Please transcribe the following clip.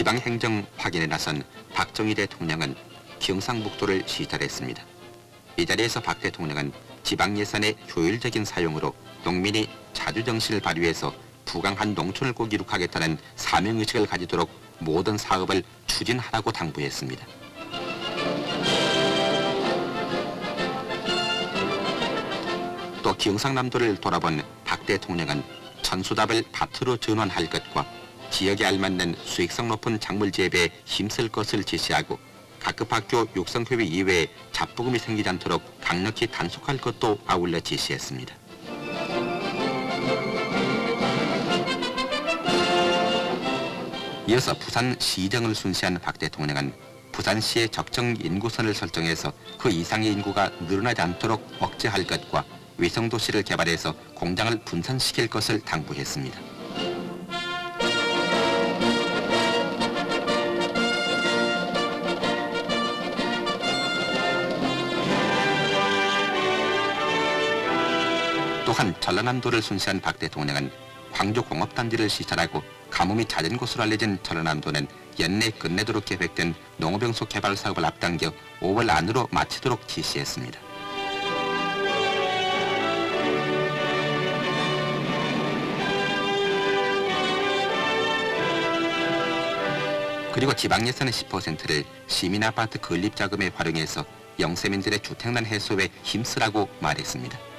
지방행정 확인에 나선 박정희 대통령은 경상북도를 시찰했습니다. 이 자리에서 박 대통령은 지방 예산의 효율적인 사용으로 농민이 자주정신을 발휘해서 부강한 농촌을 꼭 이룩하겠다는 사명의식을 가지도록 모든 사업을 추진하라고 당부했습니다. 또 경상남도를 돌아본 박 대통령은 천수답을 밭으로 전환할 것과 지역에 알맞는 수익성 높은 작물 재배에 힘쓸 것을 지시하고 각급 학교 육성회의 이외에 잡부금이 생기지 않도록 강력히 단속할 것도 아울러 지시했습니다. 이어서 부산 시정을 순시한 박 대통령은 부산시의 적정 인구선을 설정해서 그 이상의 인구가 늘어나지 않도록 억제할 것과 위성도시를 개발해서 공장을 분산시킬 것을 당부했습니다. 또한 전라남도를 순시한 박 대통령은 광주공업단지를 시찰하고 가뭄이 잦은 곳으로 알려진 전라남도는 연내 끝내도록 계획된 농업용소 개발 사업을 앞당겨 5월 안으로 마치도록 지시했습니다. 그리고 지방 예산의 10%를 시민 아파트 건립 자금에 활용해서 영세민들의 주택난 해소에 힘쓰라고 말했습니다.